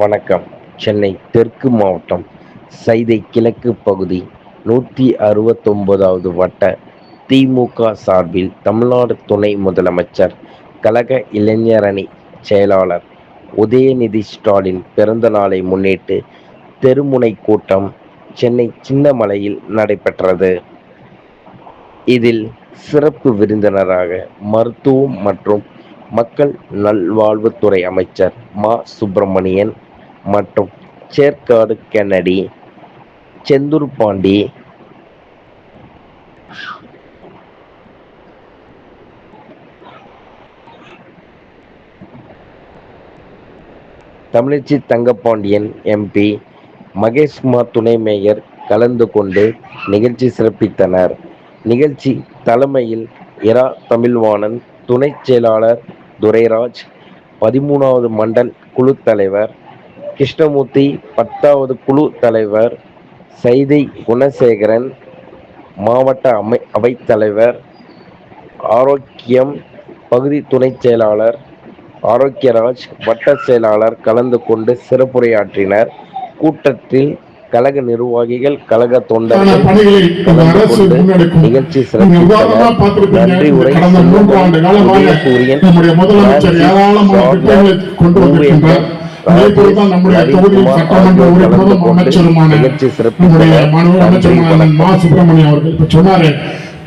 வணக்கம். சென்னை தெற்கு மாவட்டம் சைதை கிழக்கு பகுதி நூற்றி அறுபத்தொம்போதாவது வட்ட திமுக சார்பில் தமிழ்நாடு துணை முதலமைச்சர் கழக இளைஞரணி செயலாளர் உதயநிதி ஸ்டாலின் பிறந்த நாளை முன்னிட்டு தெருமுனை கூட்டம் சென்னை சின்னமலையில் நடைபெற்றது. இதில் சிறப்பு விருந்தினராக மருத்துவம் மற்றும் மக்கள் நல்வாழ்வுத்துறை அமைச்சர் மா. சுப்பிரமணியன் மற்றும் சேர்க்காடு கென்னடி செந்தூர் பாண்டி தமிழச்சி தங்கப்பாண்டியன் எம்பி மகேஷ்குமார் துணை மேயர் கலந்து கொண்டு நிகழ்ச்சி சிறப்பித்தனர். நிகழ்ச்சி தலைமையில் இரா தமிழ்வாணன் துணை செயலாளர் துரைராஜ் பதிமூணாவது மண்டல் குழு தலைவர் கிருஷ்ணமூர்த்தி பத்தாவது குழு தலைவர் சைதை குணசேகரன் மாவட்ட அமை அவைத்தலைவர் ஆரோக்கியம் பகுதி துணை செயலாளர் ஆரோக்கியராஜ் வட்ட செயலாளர் கலந்து கொண்டு சிறப்புரையாற்றினர். கூட்டத்தில் கழக நிர்வாகிகள் கழக தொண்டர்கள் கலந்து கொண்டு நிகழ்ச்சி சிறப்பித்தனர். நன்றி உரை உதயசூரியன் நம்முடைய நவீன்குமார் சட்டமன்ற உறுப்பினரும் அமைச்சருமான. நம்முடைய மாணவர் அமைச்சருமான. மா சுப்பிரமணியம் அவர்கள் இப்ப சொன்னாரு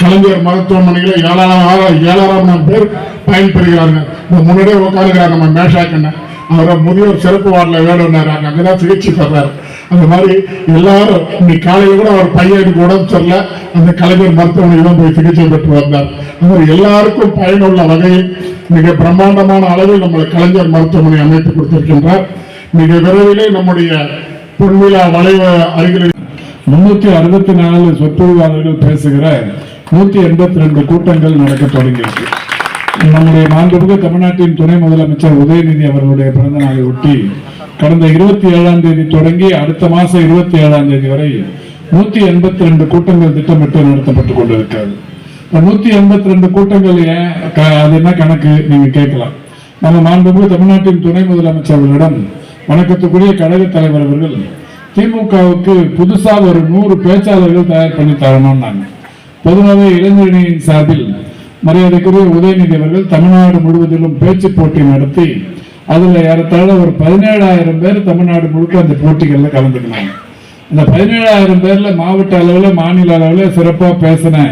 கலைஞர் மருத்துவமனையில ஏழாயிரம் ஏழாயிரம் பேர் பயன்பெறுகிறார்கள் முன்னாடியே உட்காந்துக்கிறார் நம்ம மேஷாக்கண்ண அவரை முதியோர் சிறப்பு வார்டில் வேணும்னாரு அங்கதான் சிகிச்சை பெறாரு அந்த மாதிரி எல்லாரும் இன்னைக்கு காலையில கூட அவர் பையனுக்கு உடம்பு சொல்ல அந்த கலைஞர் மருத்துவமனையில் தான் போய் சிகிச்சை பெற்று வந்தார். அந்த மாதிரி எல்லாருக்கும் பயனுள்ள வகையில் மிக பிரம்மாண்டமான அளவில் நம்மளை கலைஞர் மருத்துவமனை அமைத்து கொடுத்திருக்கின்றார். மிக விரைவிலே நம்முடைய பொன்விழா வளைவ அருகில் முன்னூத்தி அறுபத்தி நாலு சொற்பொழிவாளர்கள் பேசுகிற நூத்தி எண்பத்தி ரெண்டு கூட்டங்கள் நடக்க தொடங்கியிருக்கு நம்முடைய மாண்புமிகு தமிழ்நாட்டின் துணை முதலமைச்சர் உதயநிதி அவர்களுடைய பிறந்த நாளை ஒட்டி கடந்த இருபத்தி ஏழாம் தேதி தொடங்கி அடுத்த மாசம் இருபத்தி ஏழாம் தேதி வரை நூத்தி எண்பத்தி ரெண்டு கூட்டங்கள் திட்டமிட்டு நடத்தப்பட்டு கொண்டிருக்கிறது. இந்த நூத்தி எண்பத்தி ரெண்டு கூட்டங்கள் ஏன் க- அது என்ன கணக்கு? நீங்க கேட்கலாம். நம்ம மாண்புமிகு தமிழ்நாட்டின் துணை முதலமைச்சர்களிடம் வணக்கத்துக்குரிய கழக தலைவர் அவர்கள் திமுகவுக்கு புதுசாக ஒரு நூறு பேச்சாளர்கள் தயார் பண்ணி தரணும்னாங்க. பொதுவாகவே இளைஞரணியின் சார்பில் மரியாதைக்குரிய உதயநிதி அவர்கள் தமிழ்நாடு முழுவதிலும் பேச்சு போட்டி நடத்தி அதில் ஏறத்தாழ ஒரு பதினேழாயிரம் பேர் தமிழ்நாடு முழுக்க அந்த போட்டிகளில் கலந்துக்கினாங்க. அந்த பதினேழாயிரம் பேரில் மாவட்ட அளவில் மாநில அளவில் சிறப்பாக பேசின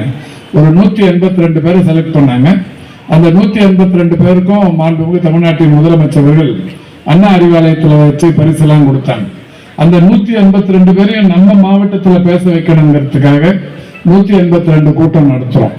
ஒரு நூற்றி எண்பத்தி ரெண்டு பேரை செலக்ட் பண்ணாங்க. அந்த நூற்றி எண்பத்தி ரெண்டு பேருக்கும் மாண்புமிகு தமிழ்நாட்டின் முதலமைச்சர்கள் அண்ணா அறிவாலயத்தில் வச்சு பரிசெல்லாம் கொடுத்தாங்க. அந்த நூற்றி எண்பத்தி ரெண்டு பேரையும் நம்ம மாவட்டத்தில் பேச வைக்கணுங்கிறதுக்காக நூற்றி எண்பத்தி ரெண்டு கூட்டம் நடத்துகிறோம்